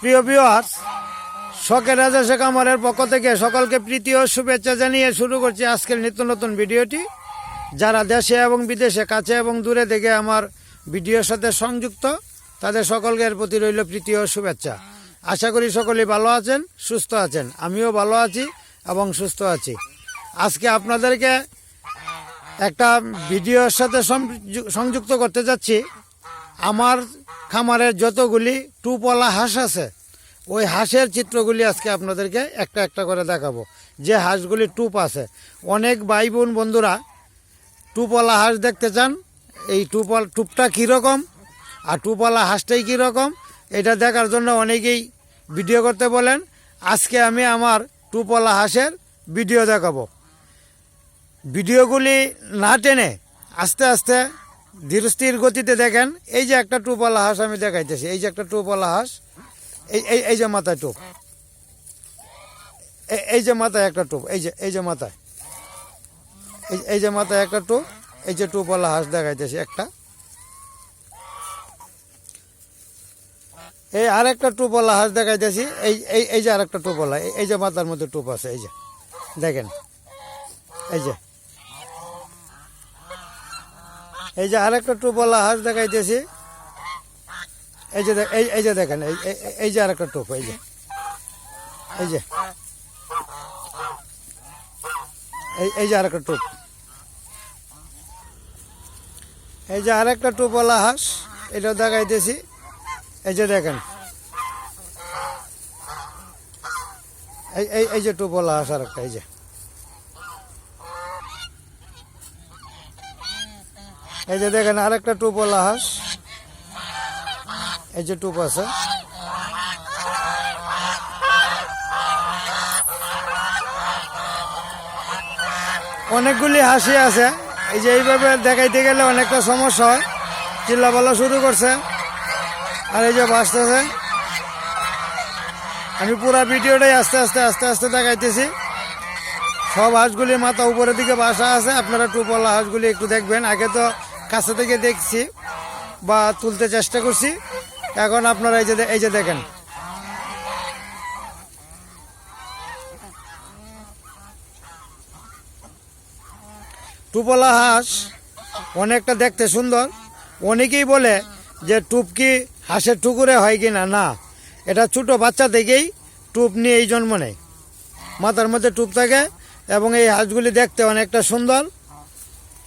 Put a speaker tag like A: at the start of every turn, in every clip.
A: প্রিয় ভিউয়ার্স শখের রাজা শেখ পক্ষ থেকে সকলকে প্রীতি ও শুভেচ্ছা জানিয়ে শুরু করছি আজকের নিত্য নতুন ভিডিওটি। যারা দেশে এবং বিদেশে, কাছে এবং দূরে থেকে আমার ভিডিওর সাথে সংযুক্ত, তাদের সকলকে এর প্রতি রইল প্রীতি ও শুভেচ্ছা। আশা করি সকলেই ভালো আছেন, সুস্থ আছেন। আমিও ভালো আছি এবং সুস্থ আছি। আজকে আপনাদেরকে একটা ভিডিওর সাথে সংযুক্ত করতে যাচ্ছি। আমার খামারের যতগুলি টুপলা হাঁস আছে, ওই হাঁসের চিত্রগুলি আজকে আপনাদেরকে একটা একটা করে দেখাবো। যে হাঁসগুলি টুপ আছে, অনেক ভাই বোন বন্ধুরা টুপলা হাঁস দেখতে চান, এই টুপল, টুপটা কীরকম, আর টুপলা হাঁসটাই কীরকম, এটা দেখার জন্য অনেকেই ভিডিও করতে বলেন। আজকে আমি আমার টুপলা হাঁসের ভিডিও দেখাবো। ভিডিওগুলি না টেনে আস্তে আস্তে ধীরস্থির গতিতে দেখেন, এই যে একটা টুপওয়ালা হাঁস, আমি দেখাইতেছি। এই যে একটা টুপওয়ালা হাঁস, এই এই এই যে মাথায় টুপ। এই- যে মাথায় একটা টুপ, এই যে এই যে মাথায়। এই যে মাথায় একটা টুপ, এই যে টুপওয়ালা হাঁস দেখাইতেছি একটা। এই আরেকটা টুপওয়ালা হাঁস দেখাইতেছি, এই এই এই যে আরেকটা টুপওয়ালা এই- এই যে মাথার মধ্যে টুপ আছে, এই যে। দেখেন, এই যে। এই যে আরেকটা টুপওয়ালা হাঁস দেখাইতেছি। এই যে এই এই যে দেখেন, এই এই- যে আরেকটা টুপ, এই যে। এই যে। এই এই যে আরেকটা টুপ। এই যে আরেকটা টুপওয়ালা হাঁস, এটাও দেখাইতেছি। এই যে দেখেন। এই এই যে টুপওয়ালা হাঁস আরেকটা, এই যে। এই যে দেখেন আরেকটা টুপওয়ালা হাঁস। এই যে টুপ আছে। অনেকগুলি হাসি আছে। এই যে এইভাবে দেখাইতে গেলে অনেকটা সমস্যা হয়। চিল্লা বলা শুরু করছে। আর এই যে বাঁচতেছে। আমি পুরা ভিডিওটাই আস্তে আস্তে আস্তে আস্তে দেখাইতেছি। সব হাঁসগুলি মাথা উপরের দিকে বাসা আছে। আপনারা টুপওয়ালা হাঁসগুলি একটু দেখবেন। আগে তো কাছে থেকে দেখছি বা তুলতে চেষ্টা করছি। এখন আপনারা এই যে এই যে দেখেন। টুপওয়ালা হাঁস অনেকটা দেখতে সুন্দর। অনেকেই বলে যে টুপ কি হাঁসের টুকুরে হয় কি না না, এটা ছোটো বাচ্চা থেকেই টুপ নিয়ে এই জন্ম নেয়। মাথার মধ্যে টুপ থাকে এবং এই হাঁসগুলি দেখতে অনেকটা সুন্দর।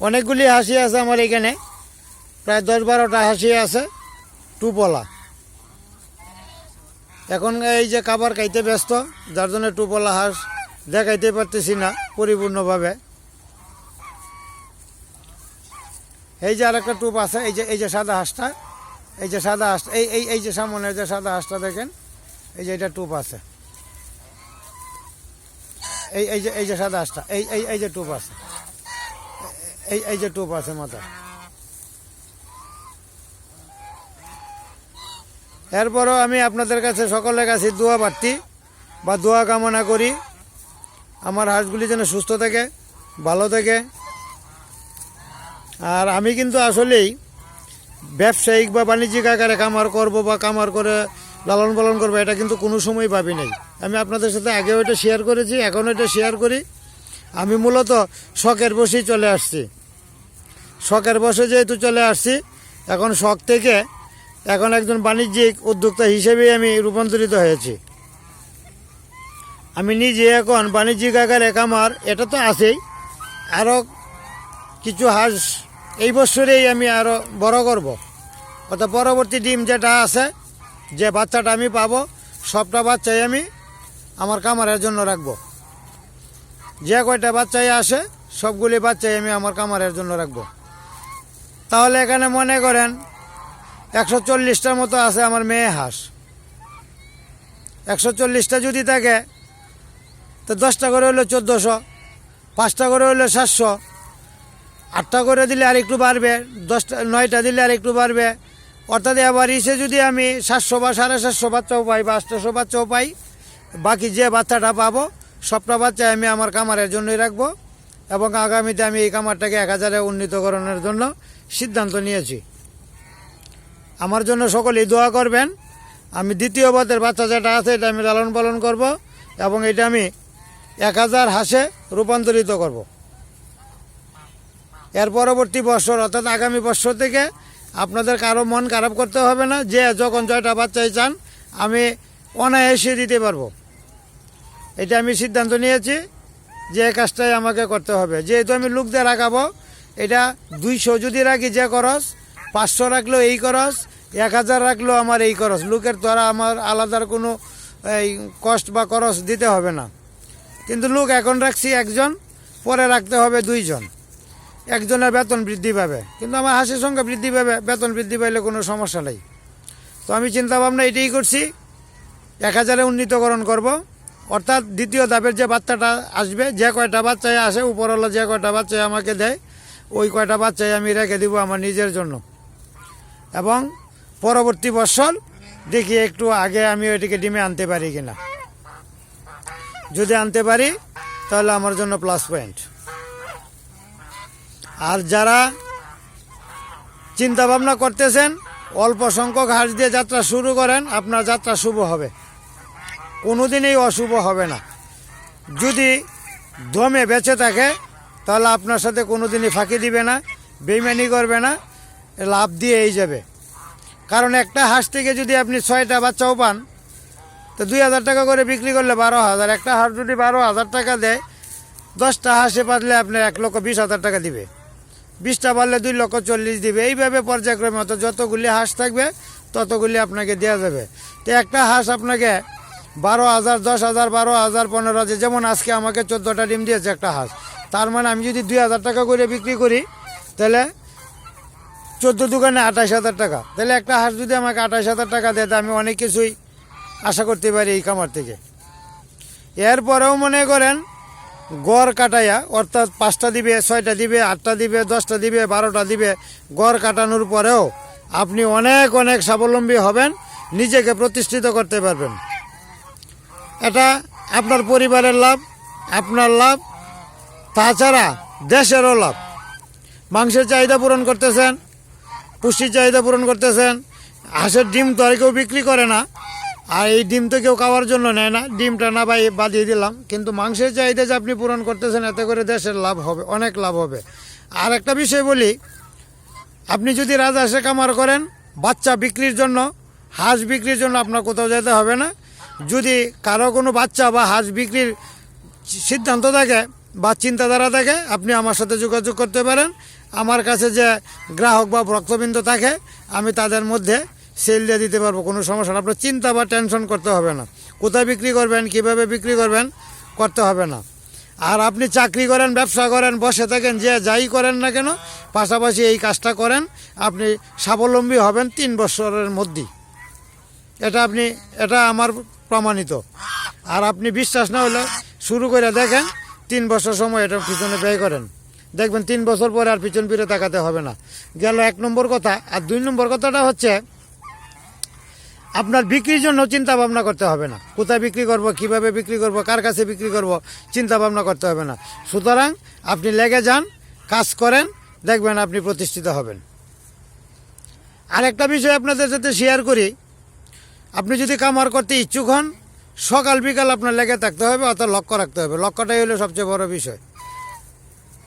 A: অনেকগুলি হাসি আছে আমার এখানে। প্রায় দশ বারোটা হাসি আছে টুপলা এখন এই যে খাবার খাইতে ব্যস্ত, যার জন্য টুপলা হাঁস দেখাইতে পারতেছি না পরিপূর্ণভাবে। এই যে আরেকটা টুপ আছে, এই যে এই যে সাদা হাঁসটা, এই যে সাদা হাঁস, এই এই এই যে সামনে যে সাদা হাঁসটা দেখেন, এই যে এটা টুপ আছে। এই এই যে এই যে সাদা হাঁসটা, এই এই এই যে টুপ আছে। এই এই যে টোপ আছে মাথা এরপরও আমি আপনাদের কাছে সকলের কাছে দোয়া প্রার্থী বা দোয়া কামনা করি। আমার হাঁসগুলি যেন সুস্থ থাকে, ভালো থাকে। আর আমি কিন্তু আসলেই ব্যবসায়িক বা বাণিজ্যিক আকারে কামার করব বা কামার করে লালন পালন করব, এটা কিন্তু কোনো সময় ভাবি নাই। আমি আপনাদের সাথে আগেও এটা শেয়ার করেছি, এখনও এটা শেয়ার করি। আমি মূলত শখের বসেই চলে আসছি। শখের বসে যেহেতু চলে আসছি, এখন শখ থেকে এখন একজন বাণিজ্যিক উদ্যোক্তা হিসেবেই আমি রূপান্তরিত হয়েছি। আমি নিজে এখন বাণিজ্যিক আকারে কামার, এটা তো আছেই। আরও কিছু হাঁস এই বছরেই আমি আরও বড় করব। অর্থাৎ পরবর্তী ডিম যেটা আছে, যে বাচ্চাটা আমি পাবো, সবটা বাচ্চাই আমি আমার কামারের জন্য রাখব। যে কয়টা বাচ্চাই আসে, সবগুলি বাচ্চাই আমি আমার কামারের জন্য রাখব। তাহলে এখানে মনে করেন একশো চল্লিশটার মতো আছে আমার মেয়ে হাঁস। একশো চল্লিশটা যদি থাকে, তো দশটা করে হলো চোদ্দোশো, পাঁচটা করে হলো সাতশো, আটটা করে দিলে আর একটু বাড়বে, দশটা, নয়টা দিলে আর একটু বাড়বে। অর্থাৎ এবার ইসে যদি আমি সাতশো বা সাড়ে সাতশো বাচ্চাও পাই বা আটশোশো বাচ্চাও পাই, বাকি যে বাচ্চাটা পাবো, সবটা বাচ্চা আমি আমার কামারের জন্যই রাখব এবং আগামীতে আমি এই কামারটাকে এক হাজারে উন্নীতকরণের জন্য সিদ্ধান্ত নিয়েছি। আমার জন্য সকলেই দোয়া করবেন। আমি দ্বিতীয় বাতের বাচ্চা যেটা আছে, এটা আমি লালন পালন করব এবং এটা আমি এক হাজার হাঁসে রূপান্তরিত করব। এর পরবর্তী বছর, অর্থাৎ আগামী বছর থেকে আপনাদের কারও মন খারাপ করতে হবে না, যে যখন জয়টা বাচ্চাই চান, আমি অনায়াসে দিতে পারব। এটা আমি সিদ্ধান্ত নিয়েছি যে কাজটাই আমাকে করতে হবে। যেহেতু আমি লোক দিয়ে রাখাবো এটা দুইশো যদি রাখি যে খরচ, পাঁচশো রাখলেও এই খরচ, এক হাজার রাখলেও আমার এই খরচ। লোকের দ্বারা আমার আলাদার কোনো, এই, কষ্ট বা খরচ দিতে হবে না। কিন্তু লোক এখন রাখছি একজন, পরে রাখতে হবে দুইজন। একজনের বেতন বৃদ্ধি পাবে। কিন্তু আমার হাসির সংখ্যা বৃদ্ধি পাবে, বেতন বৃদ্ধি পাইলে কোনো সমস্যা নেই। তো আমি চিন্তা ভাবনা এটাই করছি, এক হাজারে উন্নীতকরণ করব। অর্থাৎ দ্বিতীয় ধাপের যে বাচ্চাটা আসবে, যে কয়টা বাচ্চায় আসে, উপরওয়ালা যে কয়টা বাচ্চায় আমাকে দেয় ওই কয়টা বাচ্চাই আমি রেখে দিব আমার নিজের জন্য। এবং পরবর্তী বছর দেখি একটু আগে আমি ওইটিকে ডিমে আনতে পারি কিনা। যদি আনতে পারি, তাহলে আমার জন্য প্লাস পয়েন্ট আর যারা চিন্তা ভাবনা করতেছেন, অল্প সংখ্যক হাঁস দিয়ে যাত্রা শুরু করেন, আপনার যাত্রা শুভ হবে। কোনোদিনই অশুভ হবে না। যদি দমে বেঁচে থাকে তাহলে আপনার সাথে কোনোদিনই ফাঁকি দিবে না, বেইমানি করবে না, লাভ দিয়ে এই যাবে। কারণ একটা হাঁস থেকে যদি আপনি ছয়টা বাচ্চাও পান, তো দুই হাজার টাকা করে বিক্রি করলে বারো হাজার। একটা হাঁস যদি বারো হাজার টাকা দেয়, দশটা হাঁসে পাতলে আপনার এক লক্ষ বিশ হাজার টাকা দিবে। বিশটা পারলে দুই লক্ষ চল্লিশ দিবে। এইভাবে পর্যায়ক্রমে অত যতগুলি হাঁস থাকবে, ততগুলি আপনাকে দেওয়া যাবে। তো একটা হাঁস আপনাকে বারো হাজার, দশ হাজার, বারো হাজার, পনেরো হাজার, যেমন আজকে আমাকে চোদ্দোটা ডিম দিয়েছে একটা হাঁস। তার মানে আমি যদি দুই হাজার টাকা করে বিক্রি করি, তাহলে চোদ্দ দোকানে আঠাশ হাজার টাকা। তাহলে একটা হাঁস যদি আমাকে আঠাশ হাজার টাকা দেয় আমি অনেক কিছুই আশা করতে পারি এই খামার থেকে। এরপরেও মনে করেন, গড় কাটাইয়া, অর্থাৎ পাঁচটা দিবে, ছয়টা দিবে, আটটা দিবে, দশটা দিবে, বারোটা দিবে, গড় কাটানোর পরেও আপনি অনেক অনেক স্বাবলম্বী হবেন, নিজেকে প্রতিষ্ঠিত করতে পারবেন। এটা আপনার পরিবারের লাভ, আপনার লাভ তাছাড়া দেশেরও লাভ। মাংসের চাহিদা পূরণ করতেছেন, পুষ্টির চাহিদা পূরণ করতেছেন, হাঁসের ডিম তো আর কেউ বিক্রি করে না, আর এই ডিম তো কেউ খাওয়ার জন্য নেয় না, ডিমটা না বাই বাদিয়ে দিলাম। কিন্তু মাংসের চাহিদা যে আপনি পূরণ করতেছেন, এতে করে দেশের লাভ হবে, অনেক লাভ হবে। আর একটা বিষয় বলি, আপনি যদি রাজহাঁসে কামার করেন, বাচ্চা বিক্রির জন্য, হাঁস বিক্রির জন্য আপনার কোথাও যেতে হবে না। যদি কারও কোনো বাচ্চা বা হাঁস বিক্রির সিদ্ধান্ত থাকে বা চিন্তাধারা থাকে, আপনি আমার সাথে যোগাযোগ করতে পারেন। আমার কাছে যে গ্রাহক বা ভক্তবৃন্দ থাকে, আমি তাদের মধ্যে সেল দিয়ে দিতে পারব, কোনো সমস্যা না আপনার চিন্তা বা টেনশন করতে হবে না। কোথায় বিক্রি করবেন, কীভাবে বিক্রি করবেন, করতে হবে না। আর আপনি চাকরি করেন, ব্যবসা করেন, বসে থাকেন, যে যাই করেন না কেন, পাশাপাশি এই কাজটা করেন, আপনি স্বাবলম্বী হবেন তিন বছরের মধ্যেই। এটা আপনি, এটা আমার প্রমাণিত। আর আপনি বিশ্বাস না হলে শুরু করে দেখেন তিন বছর সময় এটা পিছনে ব্যয় করেন। দেখবেন তিন বছর পরে আর পিছন ফিরে তাকাতে হবে না। গেল এক নম্বর কথা। আর দুই নম্বর কথাটা হচ্ছে, আপনার বিক্রির জন্য চিন্তা ভাবনা করতে হবে না। কোথায় বিক্রি করব, কীভাবে বিক্রি করব, কার কাছে বিক্রি করব চিন্তা ভাবনা করতে হবে না। সুতরাং আপনি লেগে যান, কাজ করেন, দেখবেন আপনি প্রতিষ্ঠিত হবেন। আরেকটা বিষয় আপনাদের সাথে শেয়ার করি। আপনি যদি কামার করতে ইচ্ছুক হন সকাল, বিকাল আপনার লেগে থাকতে হবে, অর্থাৎ লক্ষ্য রাখতে হবে। লক্ষ্যটাই হলো সবচেয়ে বড় বিষয়।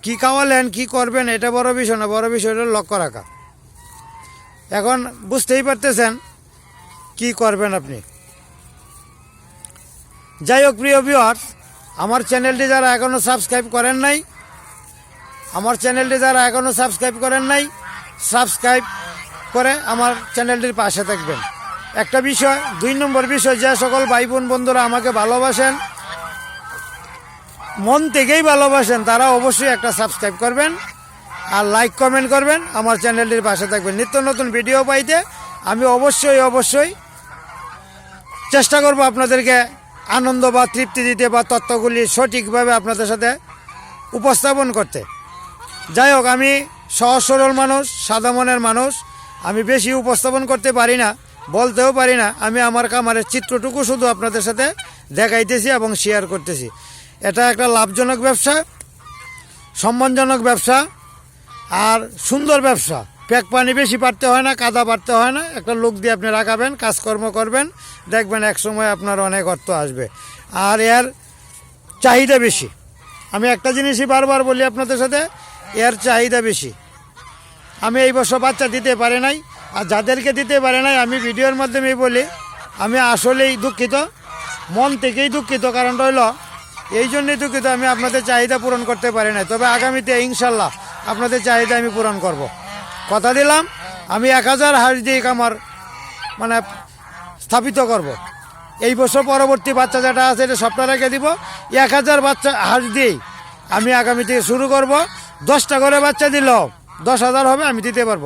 A: কি খাওয়ালেন, কি করবেন, এটা বড় বিষয় না, বড় বিষয় হলো লক্ষ্য রাখা। এখন বুঝতেই পারতেছেন কি করবেন আপনি। যাই হোক, প্রিয় ভিউয়ার্স আমার চ্যানেলটি যারা এখনও সাবস্ক্রাইব করেন নাই, আমার চ্যানেলটি যারা এখনও সাবস্ক্রাইব করেন নাই সাবস্ক্রাইব করে আমার চ্যানেলটির পাশে থাকবেন। একটা বিষয়, দুই নম্বর বিষয়, যে সকল ভাই বোন বন্ধুরা আমাকে ভালোবাসেন, মন থেকেই ভালোবাসেন, তারা অবশ্যই একটা সাবস্ক্রাইব করবেন আর লাইক কমেন্ট করবেন। আমার চ্যানেলটির পাশে থাকবেন। নিত্য নতুন ভিডিও পাইতে আমি অবশ্যই অবশ্যই চেষ্টা করব আপনাদেরকে আনন্দ বা তৃপ্তি দিতে বা তত্ত্বগুলি সঠিকভাবে আপনাদের সাথে উপস্থাপন করতে। যাই হোক, আমি সহজ সরল মানুষ, সাদা মনের মানুষ, আমি বেশি উপস্থাপন করতে পারি না। বলতেও পারি না। আমি আমার কামারের চিত্রটুকু শুধু আপনাদের সাথে দেখাইতেছি এবং শেয়ার করতেছি। এটা একটা লাভজনক ব্যবসা, সম্মানজনক ব্যবসা, আর সুন্দর ব্যবসা। প্যাক পানি বেশি পারতে হয় না, কাদা পারতে হয় না। একটা লোক দিয়ে আপনি রাখাবেন, কাজকর্ম করবেন, দেখবেন এক সময় আপনার অনেক অর্থ আসবে। আর এর চাহিদা বেশি। আমি একটা জিনিসই বারবার বলি আপনাদের সাথে, এর চাহিদা বেশি। আমি এই বছর বাচ্চা দিতে পারি নাই আর যাদেরকে দিতে পারে নাই, আমি ভিডিওর মাধ্যমেই বলি, আমি আসলেই দুঃখিত, মন থেকেই দুঃখিত কারণ রইল এই জন্যই দুঃখিত আমি আপনাদের চাহিদা পূরণ করতে পারি নাই তবে আগামীতে ইনশাল্লাহ আপনাদের চাহিদা আমি পূরণ করব। কথা দিলাম, আমি এক হাজার হাঁস দিয়ে আমার মানে স্থাপিত করব। এই বছর পরবর্তী বাচ্চা যেটা আছে, এটা সপ্তাহ রেখে দিব এক হাজার বাচ্চা হাঁস দিয়েই আমি আগামী থেকে শুরু করব দশটা করে বাচ্চা দিলেও দশ হাজার হবে, আমি দিতে পারব